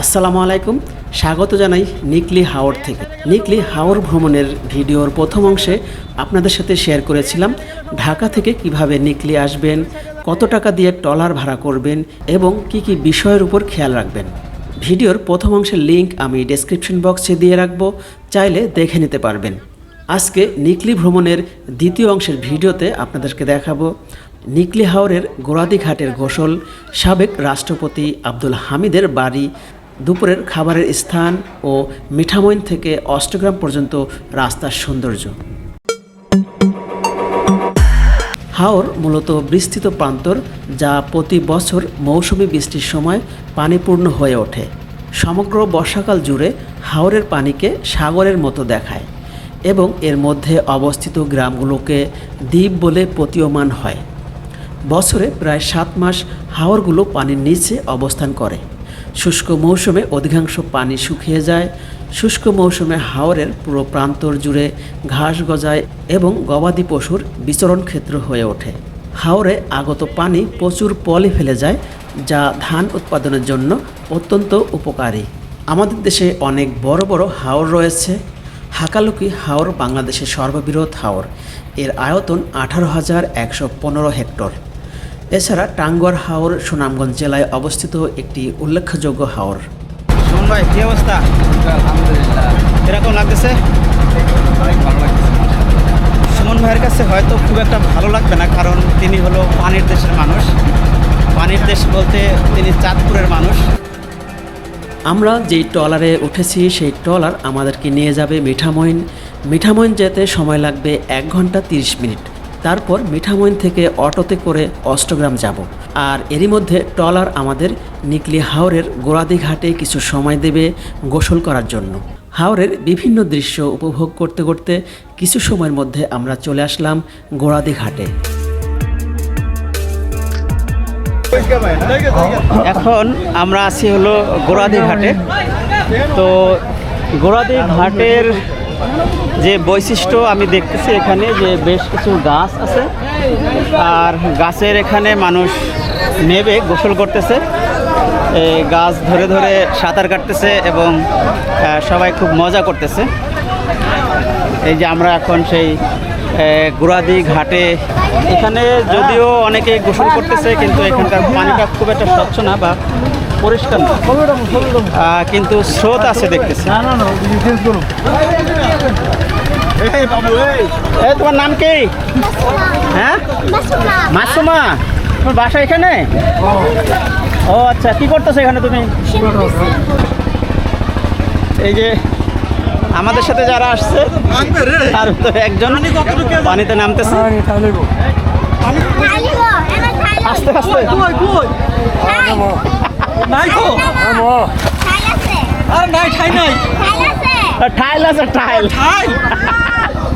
আসসালামু আলাইকুম। স্বাগত জানাই নিকলি হাওর থেকে। নিকলি হাওর ভ্রমণের ভিডিওর প্রথম অংশে আপনাদের সাথে শেয়ার করেছিলাম ঢাকা থেকে কীভাবে নিকলি আসবেন, কত টাকা দিয়ে ট্রলার ভাড়া করবেন এবং কি কি বিষয়ের উপর খেয়াল রাখবেন। ভিডিওর প্রথম অংশের লিংক আমি ডেসক্রিপশন বক্সে দিয়ে রাখব, চাইলে দেখে নিতে পারবেন। আজকে নিকলি ভ্রমণের দ্বিতীয় অংশের ভিডিওতে আপনাদেরকে দেখাবো নিকলি হাওরের গোড়াদি ঘাটের গোসল, সাবেক রাষ্ট্রপতি আব্দুল হামিদের বাড়ি, দুপুরের খাবারের স্থান ও মিঠামইন থেকে অষ্টগ্রাম পর্যন্ত রাস্তার সৌন্দর্য। হাওর মূলত বিস্তৃত প্রান্তর যা প্রতি বছর মৌসুমি বৃষ্টির সময় পানিপূর্ণ হয়ে ওঠে। সমগ্র বর্ষাকাল জুড়ে হাওরের পানিকে সাগরের মতো দেখায়। এবং এর মধ্যে অবস্থিত গ্রামগুলোকে দ্বীপ বলে প্রতীয়মান হয়। বছরে প্রায় সাত মাস হাওরগুলো পানির নিচে অবস্থান করে। শুষ্ক মৌসুমে অধিকাংশ পানি শুকিয়ে যায়। শুষ্ক মৌসুমে হাওরের পুরো প্রান্তর জুড়ে ঘাস গজায় এবং গবাদি পশুর বিচরণ ক্ষেত্র হয়ে ওঠে। হাওরে আগত পানি প্রচুর পলি ফেলে যায়, যা ধান উৎপাদনের জন্য অত্যন্ত উপকারী। আমাদের দেশে অনেক বড় বড় হাওর রয়েছে। হাকালুকি হাওর বাংলাদেশের সর্ববৃহৎ হাওর। এর আয়তন আঠারো হাজার একশো পনেরো হেক্টর। এছাড়া টাঙ্গর হাওর সুনামগঞ্জ জেলায় অবস্থিত একটি উল্লেখযোগ্য হাওর। সুমন ভাই কি অবস্থা? আলহামদুলিল্লাহ। এরকম লাগতেছে? অনেক ভালো লাগছে সুমন ভাইয়ের কাছে হয়তো খুব একটা ভালো লাগবে না কারণ তিনি হলো পানির দেশের মানুষ। পানির দেশ বলতে তিনি চাঁদপুরের মানুষ। আমরা যেই ট্রলারে উঠেছি, সেই ট্রলার আমাদেরকে নিয়ে যাবে মিঠামইন। মিঠামইন যেতে সময় লাগবে এক ঘণ্টা তিরিশ মিনিট। তারপর মিঠামইন থেকে অটোতে করে অষ্টগ্রাম যাব। আর এরই মধ্যে ট্রলার আমাদের নিকলি হাওরের গোড়াদি ঘাটে কিছু সময় দেবে গোসল করার জন্য। হাওরের বিভিন্ন দৃশ্য উপভোগ করতে করতে কিছু সময়ের মধ্যে আমরা চলে আসলাম গোড়াদি ঘাটে এখন আমরা আছি হলো গোড়াদি ঘাটে। তো গোড়াদি ঘাটের যে বৈশিষ্ট্য আমি দেখতেছি এখানে যে বেশ কিছু গাছ আছে, আর গাছের এখানে মানুষ নেবে, গোসল করতেছে। গাছ ধরে ধরে সাঁতার কাটতেছে এবং সবাই খুব মজা করতেছে। এই যে আমরা এখন সেই গুড়াদি ঘাটে। এখানে যদিও অনেকে গোসল করতেছে কিন্তু এখানকার পানিটা খুব একটা স্বচ্ছ না বা পরিষ্কার না। কিন্তু স্রোত আছে দেখতেছি। এই তোমার নাম কি? হ্যাঁ? মাসুমা। তোমার বাসা এখানে? ও আচ্ছা কি করতেছো এখানে তুমি? এই যে আমাদের সাথে যারা আসছে তার তো একজন পানিতে নামতেছে। আস্তে আস্তে। নাই আর নাই ঠাই নাই। টাইল আছে টাইল ঠাই।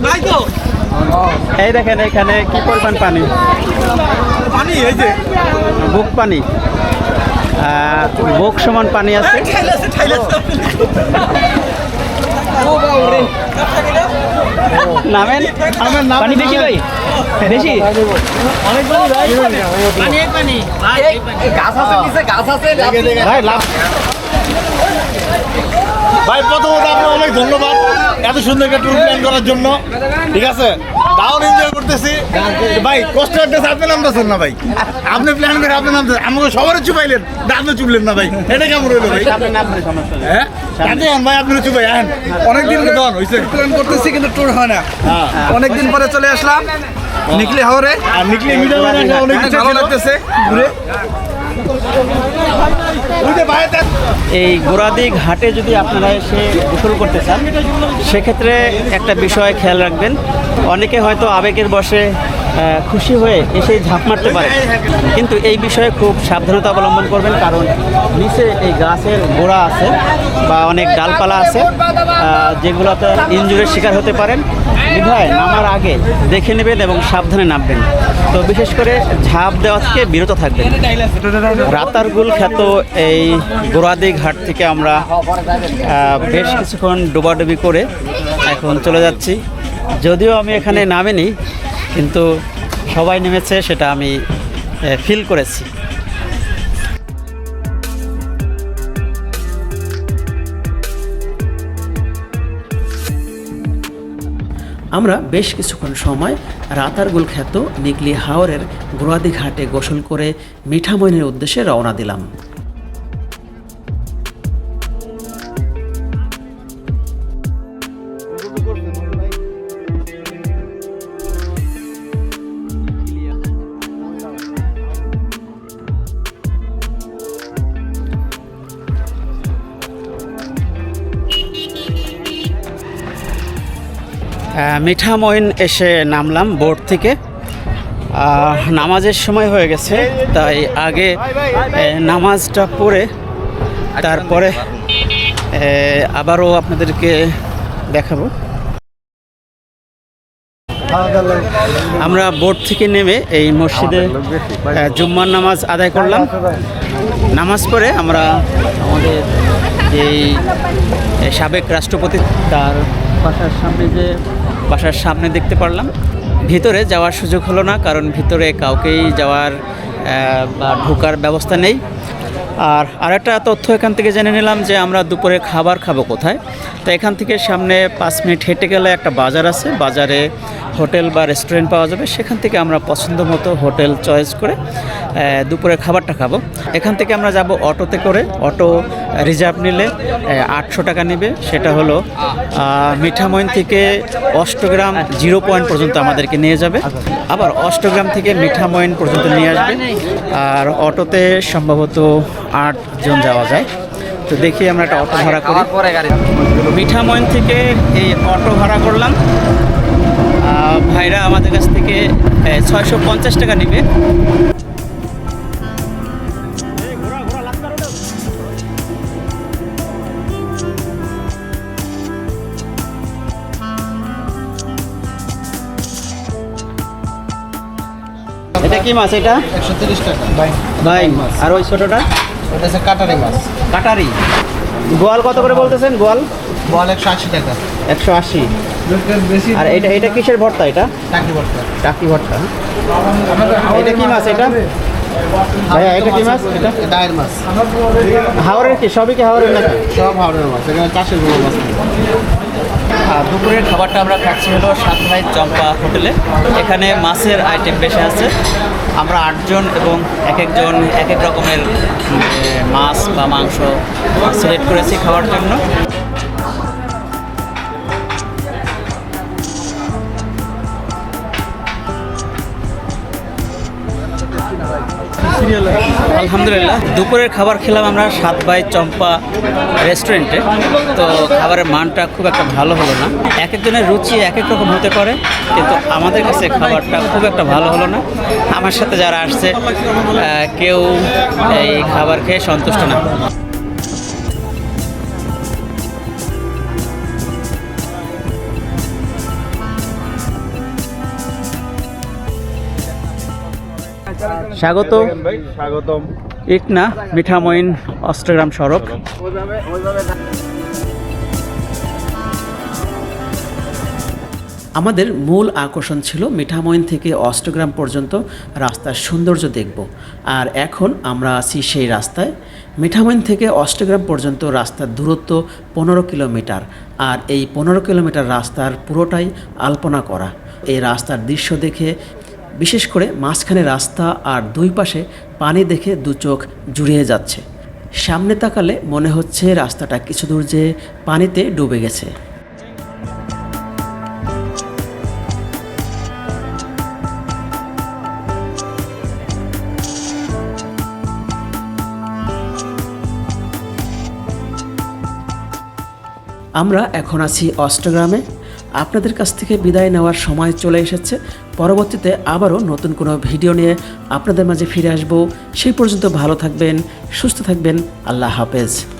নাই তো এই দেখেন এখানে কি পরিমাণ পানি? পানি এই যে। বুক পানি। বুক সমান পানি আছে। নামেন। পানি ভাই। বেশি গাছ আছে নিচে গাছ আছে। ভাই লাভ। ভাই প্রথমত আপনার অনেক ধন্যবাদ এত সুন্দর একটা ট্যুর প্ল্যান করার জন্য। ঠিক আছে? এনজয় করতেছি। ভাই কষ্ট লাগতেছে আপনি নামতেছেন না ভাই। আপনি প্ল্যান করে আপনি নামতেছেন। আমাকে চুপাইলেন আপনি চুপলেন না ভাই। এটা কেমন রইল ভাই? হ্যাঁ? ভাই আপনি চুপাই আন অনেকদিন দন হয়েছে প্ল্যান করতেছি কিন্তু ট্যুর হয় না। অনেকদিন পরে চলে আসলাম নিকলি হাওরে। আর নিকলে মিডিয়া অনেক অনেক ভালো লাগতেছে। ঘুরে। এই গোড়াদি ঘাটে যদি আপনারা এসে গোসল করতে চান, সেক্ষেত্রে একটা বিষয় খেয়াল রাখবেন। অনেকে হয়তো আবেগের বসে খুশি হয়ে এসে ঝাঁপ মারতে পারে। কিন্তু এই বিষয়ে খুব সাবধানতা অবলম্বন করবেন, কারণ নিচে এই গাছের গোড়া আছে বা অনেক ডালপালা আছে যেগুলোতে ইঞ্জুরির শিকার হতে পারেন। বিধায় নামার আগে দেখে নেবেন এবং সাবধানে নামবেন। তো বিশেষ করে ঝাঁপ দেওয়া থেকে বিরত থাকবেন। রাতারগুল খ্যাত এই গোড়াদি ঘাট থেকে আমরা বেশ কিছুক্ষণ ডোবাডুবি করে এখন চলে যাচ্ছি। যদিও আমি এখানে নামিনি কিন্তু সবাই নেমেছে, সেটা আমি ফিল করেছি। আমরা বেশ কিছুক্ষণ সময় রাতারগুল খ্যাত নিগলি হাওরের গোড়াদি ঘাটে গোসল করে মিঠামইনের উদ্দেশ্যে রওনা দিলাম। মিঠামইন এসে নামলাম বোর্ড থেকে। নামাজের সময় হয়ে গেছে, তাই আগে নামাজটা পড়ে, তারপরে আবারও আপনাদেরকে দেখাবো। আমরা বোর্ড থেকে নেমে এই মসজিদে জুম্মার নামাজ আদায় করলাম। নামাজ পড়ে আমরা আমাদের যেই সাবেক রাষ্ট্রপতি, তার বাসার সামনে যে বাসার সামনে দেখতে পারলাম। ভিতরে যাওয়ার সুযোগ হলো না, কারণ ভিতরে কাউকেই যাওয়ার বা ঢোকার ব্যবস্থা নেই। আর আরেকটা তথ্য এখান থেকে জেনে নিলাম যে আমরা দুপুরে খাবার খাব কোথায়। তো এখান থেকে সামনে পাঁচ মিনিট হেঁটে গেলে একটা বাজার আছে। বাজারে হোটেল বা রেস্টুরেন্ট পাওয়া যাবে। সেখান থেকে আমরা পছন্দ মতো হোটেল চয়েস করে দুপুরে খাবারটা খাব। এখান থেকে আমরা যাব অটোতে করে। অটো রিজার্ভ নিলে আটশো টাকা নেবে। সেটা হলো মিঠামইন থেকে অষ্টগ্রাম জিরো পয়েন্ট পর্যন্ত আমাদেরকে নিয়ে যাবে। আবার অষ্টগ্রাম থেকে মিঠামইন পর্যন্ত নিয়ে আসবে। আর অটোতে সম্ভবত আটজন যাওয়া যায়। তো দেখি আমরা একটা অটো ভাড়া করি। মিঠামইন থেকে এই অটো ভাড়া করলাম। ভাইরা আমাদের কাছ থেকে ছয়শো পঞ্চাশ টাকা নেবে। এটা কি মাছ এটা? একশো তিরিশ টাকা। ভাই আর ওই ছোটটা? ওটা হচ্ছে কাটারি মাছ। কাটারি। গোয়াল কত করে বলতেছেন? গোয়াল? গোয়াল একশো আশি টাকা। একশো আশি। আর এটা এটা কিসের ভর্তা এটা? টাকি ভর্তা। এটা কি মাছ এটা? ভাইয়া এটা কি মাছ? এটা ডায়ের মাছ। হাওড়ের কি? সবই কি হাওড়ের নাকি? সব হাওড়ের মাছ। এখানে চাষেরগুলো মাছ দুপুরের খাবারটা আমরা খাচ্ছি হলো সাত ভাই চম্পা হোটেলে। এখানে মাছের আইটেম বেশি আছে। আমরা আটজন এবং এক একজন এক এক রকমের মাছ বা মাংস সিলেক্ট করেছি খাওয়ার জন্য। আলহামদুলিল্লাহ, দুপুরের খাবার খেলাম আমরা সাত বাই চম্পা রেস্টুরেন্টে। তো খাবারের মানটা খুব একটা ভালো হলো না। এক একজনের রুচি এক এক রকম হতে পারে, কিন্তু আমাদের কাছে খাবারটা খুব একটা ভালো হলো না। আমার সাথে যারা আসছে কেউ এই খাবার খেয়ে সন্তুষ্ট না। স্বাগত ইকনা মিঠামইন অষ্টগ্রাম সড়ক। আমাদের মূল আকর্ষণ ছিল মিঠামইন থেকে অষ্টগ্রাম পর্যন্ত রাস্তার সৌন্দর্য দেখব। আর এখন আমরা আছি সেই রাস্তায়। মিঠামইন থেকে অষ্টগ্রাম পর্যন্ত রাস্তার দূরত্ব পনেরো কিলোমিটার। আর এই পনেরো কিলোমিটার রাস্তার পুরোটাই আলপনা করা। এই রাস্তার দৃশ্য দেখে বিশেষ করে মাঝখানে রাস্তা আর দুই পাশে পানি দেখে দু চোখ জুড়িয়ে যাচ্ছে। সামনে তাকালে মনে হচ্ছে রাস্তাটা কিছু দূর যে পানিতে ডুবে গেছে। আমরা এখন আছি অষ্টগ্রামে। আপনাদের কাছ থেকে বিদায় নেওয়ার সময় চলে এসেছে। পরবর্তীতে আবারও নতুন কোনো ভিডিও নিয়ে আপনাদের মাঝে ফিরে আসব। সেই পর্যন্ত ভালো থাকবেন, সুস্থ থাকবেন। আল্লাহ হাফেজ।